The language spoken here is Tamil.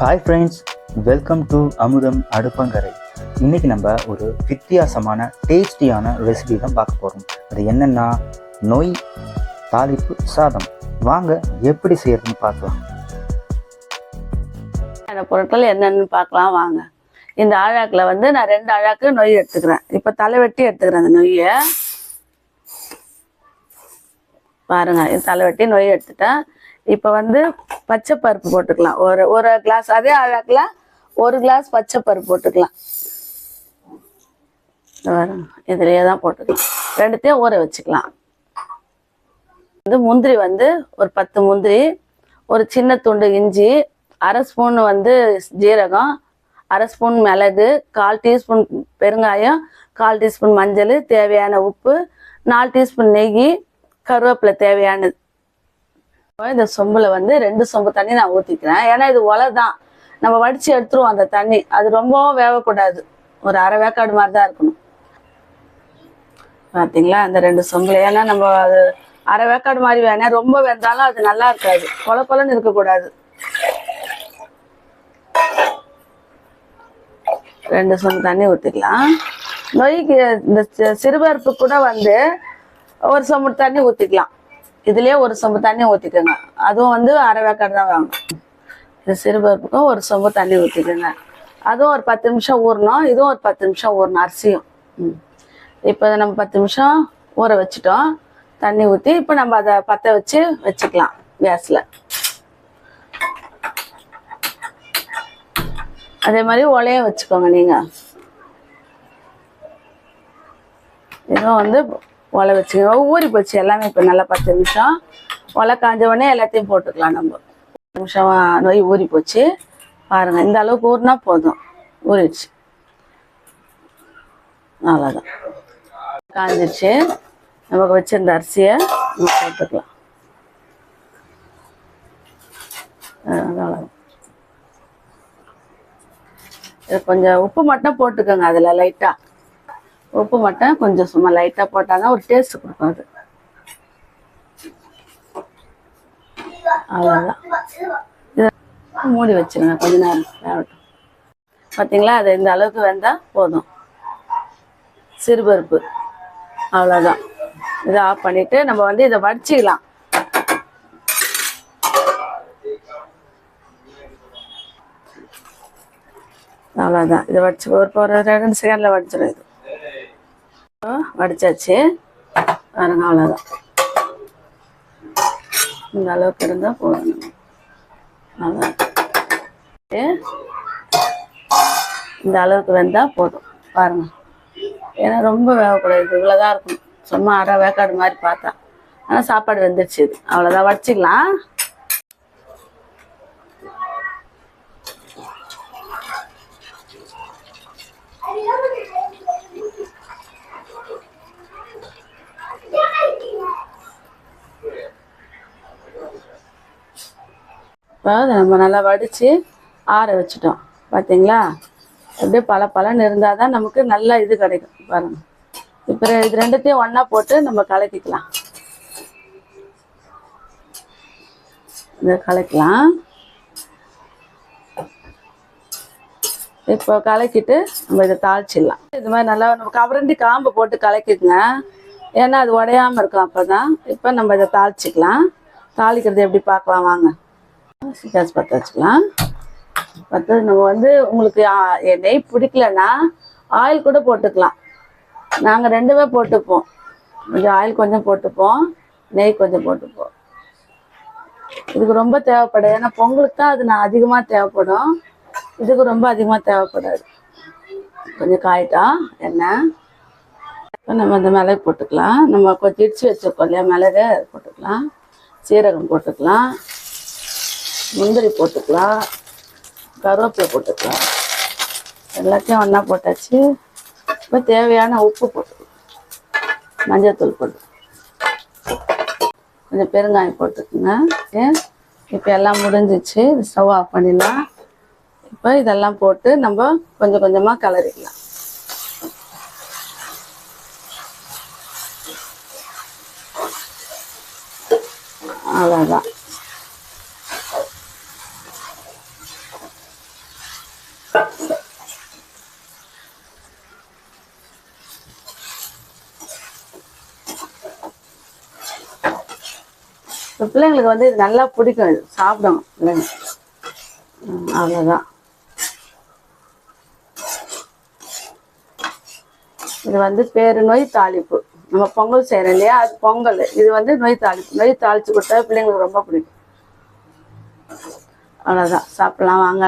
ஹாய் ஃப்ரெண்ட்ஸ் வெல்கம் டு அமுதம் அடுப்பங்கரை இன்றைக்கி நம்ம ஒரு வித்தியாசமான டேஸ்டியான ரெசிபி தான் பார்க்க போகிறோம் அது என்னென்னா நொய் தாளிப்பு சாதம். வாங்க எப்படி செய்யறதுன்னு பார்க்கலாம். அந்த பொருட்கள் என்னென்னு பார்க்கலாம் வாங்க. இந்த ஆழாக்கில் வந்து நான் ரெண்டு ஆழாக்கு நொய் எடுத்துக்கிறேன். இப்போ தலை வெட்டி எடுத்துக்கிறேன் அந்த நொய்யை. பாருங்க இது தலை வெட்டி நொய் எடுத்துட்டேன். இப்போ வந்து பச்சை பருப்பு போட்டுக்கலாம். ஒரு ஒரு கிளாஸ் அதே அழகில் ஒரு கிளாஸ் பச்சை பருப்பு போட்டுக்கலாம். இது இதுலேயே தான் போட்டுக்கலாம். ரெண்டுத்தையும் ஊற வச்சுக்கலாம். வந்து முந்திரி வந்து ஒரு பத்து முந்திரி ஒரு சின்ன துண்டு இஞ்சி அரை ஸ்பூன் வந்து ஜீரகம் அரை ஸ்பூன் மிளகு கால் டீஸ்பூன் பெருங்காயம் கால் டீஸ்பூன் மஞ்சள் தேவையான உப்பு நாலு டீஸ்பூன் நெய் கருவேப்பிலை தேவையானது. இந்த சொம்பில் வந்து ரெண்டு சொம்பு தண்ணி நான் ஊற்றிக்கிறேன் ஏன்னா இது ஒலை தான் நம்ம வடித்து எடுத்துருவோம் அந்த தண்ணி. அது ரொம்பவும் வேகக்கூடாது ஒரு அரை வேக்காடு மாதிரி தான் இருக்கணும். பார்த்தீங்களா அந்த ரெண்டு சொம்பில் ஏன்னா நம்ம அது அரை வேக்காடு மாதிரி வேணா ரொம்ப வெந்தாலும் அது நல்லா இருக்காது. கொல கொலன்னு இருக்கக்கூடாது. ரெண்டு சொம்பு தண்ணி ஊற்றிக்கலாம் நொய்க்கு இந்த சிறுபருப்பு கூட வந்து ஒரு சொம்பு தண்ணி ஊற்றிக்கலாம் இதுலேயே ஒரு சொம்பு தண்ணி ஊற்றிக்கோங்க அதுவும் வந்து அரை வேக்காடு தான் வாங்கணும் இந்த சிறுபருப்புக்கும் ஒரு சொம்பு தண்ணி ஊற்றிக்கோங்க அதுவும் ஒரு பத்து நிமிஷம் ஊறணும். இதுவும் ஒரு பத்து நிமிஷம் ஊறணும். அரிசியும். ம். இப்போ நம்ம பத்து நிமிஷம் ஊற வச்சுட்டோம். தண்ணி ஊற்றி இப்போ நம்ம அதை பற்ற வச்சு வச்சுக்கலாம் கேஸில். அதே மாதிரி ஒலைய வச்சுக்கோங்க நீங்கள் இதுவும் வந்து ஒலை வச்சுக்கோங்க. ஊறி போச்சு. எல்லாமே இப்போ நல்லா பத்து நிமிஷம். ஒலை காஞ்ச உடனே எல்லாத்தையும் போட்டுக்கலாம் நம்ம. நிமிஷம் நோய் ஊறி போச்சு. பாருங்கள் இந்த அளவுக்கு ஊறினா போதும். ஊறிடுச்சு. அவ்வளோதான் காஞ்சிடுச்சு நமக்கு வச்சிருந்த அரிசியை நம்ம போட்டுக்கலாம். அவ்வளோதான் இது கொஞ்சம் உப்பு மட்டும் போட்டுக்கோங்க அதில் லைட்டாக உப்பு மட்டும் கொஞ்சம் சும்மா லைட்டாக போட்டால் ஒரு டேஸ்ட் கொடுக்கும் அது. அவ்வளோதான் இதை மூடி வச்சிருங்க கொஞ்ச நேரம். வேகட்டும் பார்த்தீங்களா அது இந்த அளவுக்கு வெந்தால் போதும். சிறுபருப்பு. அவ்வளோதான் இதை ஆஃப் பண்ணிவிட்டு நம்ம வந்து இதை வடிச்சிக்கலாம். அவ்வளோதான் இதை வடிச்சு ஒரு ஒரு ரெண்டு செகண்டில் வடிச்சிடும் இது. வடிச்சாச்சு. பாருங்க அவ்வளோதான் இந்த அளவுக்கு இருந்தால் போதும். அவ்வளோதான் இந்த அளவுக்கு வெந்தால் போதும். பாருங்க. ஏன்னா ரொம்ப வேகக்கூடாது. இவ்வளோதான் இருக்கும். சும்மா அரை வேக்காடு மாதிரி பார்த்தா. ஆனால் சாப்பாடு வெந்துருச்சு இது. அவ்வளோதான் வடிச்சிக்கலாம். இப்போ அதை நம்ம நல்லா வடித்து ஆற வச்சுட்டோம். பார்த்தீங்களா அப்படியே பல பலன் இருந்தால் தான் நமக்கு நல்ல இது கிடைக்கும். பாருங்கள் இப்போ இது ரெண்டுத்தையும் ஒன்றா போட்டு நம்ம கலக்கிக்கலாம். இதை கலக்கலாம். இப்போ கலக்கிட்டு நம்ம இதை தாளிச்சிடலாம். இது மாதிரி நல்லா நம்ம கவரண்டி காம்பு போட்டு கலக்கிக்குங்க. ஏன்னா அது உடையாம இருக்கும் அப்போ தான் இப்போ நம்ம இதை தாளிச்சிக்கலாம். தாளிக்கிறது எப்படி பார்க்கலாம்? வாங்க. கேஸ் பற்ற வச்சுக்கலாம் பற்ற நம்ம வந்து உங்களுக்கு நெய் பிடிக்கலன்னா ஆயில் கூட போட்டுக்கலாம். நாங்கள் ரெண்டுமே போட்டுப்போம். கொஞ்சம் ஆயில் கொஞ்சம் போட்டுப்போம். நெய் கொஞ்சம் போட்டுப்போம். இதுக்கு ரொம்ப தேவைப்படாது. ஏன்னா பொங்கலுக்கு தான் அது நான் அதிகமாக தேவைப்படும். இதுக்கு ரொம்ப அதிகமாக தேவைப்படாது. கொஞ்சம் காயிட்டா எண்ணெய் இப்போ நம்ம இந்த மிளகு போட்டுக்கலாம். நம்ம கொஞ்சம் இடிச்சு வச்சுருக்கோம் இல்லையா மிளகு போட்டுக்கலாம். சீரகம் போட்டுக்கலாம். முந்திரி போட்டுக்கலாம் கருவேப்பிலை போட்டுக்கலாம். எல்லாத்தையும் ஒன்றா போட்டாச்சு. இப்போ தேவையான உப்பு போட்டுக்கலாம். மஞ்சள்தூள் போட்டு. கொஞ்சம் பெருங்காயம் போட்டுக்குங்க. இப்போ எல்லாம் முடிஞ்சிச்சு. ஸ்டவ் ஆஃப் பண்ணிடலாம். இப்போ இதெல்லாம் போட்டு நம்ம கொஞ்சம் கொஞ்சமாக கிளறிக்கலாம் அவ்வளோதான் பிள்ளைங்களுக்கு வந்து இது நல்லா பிடிக்கும் இது. சாப்பிடும் பிள்ளைங்க. அவ்வளோதான் இது வந்து பேரு நோய் தாளிப்பு. நம்ம பொங்கல் செய்கிறோம் இல்லையா? அது பொங்கல். இது வந்து நொய் தாளிப்பு. நொய் தாளிச்சு கொடுத்தா பிள்ளைங்களுக்கு ரொம்ப பிடிக்கும். அவ்வளோதான் சாப்பிடலாம் வாங்க.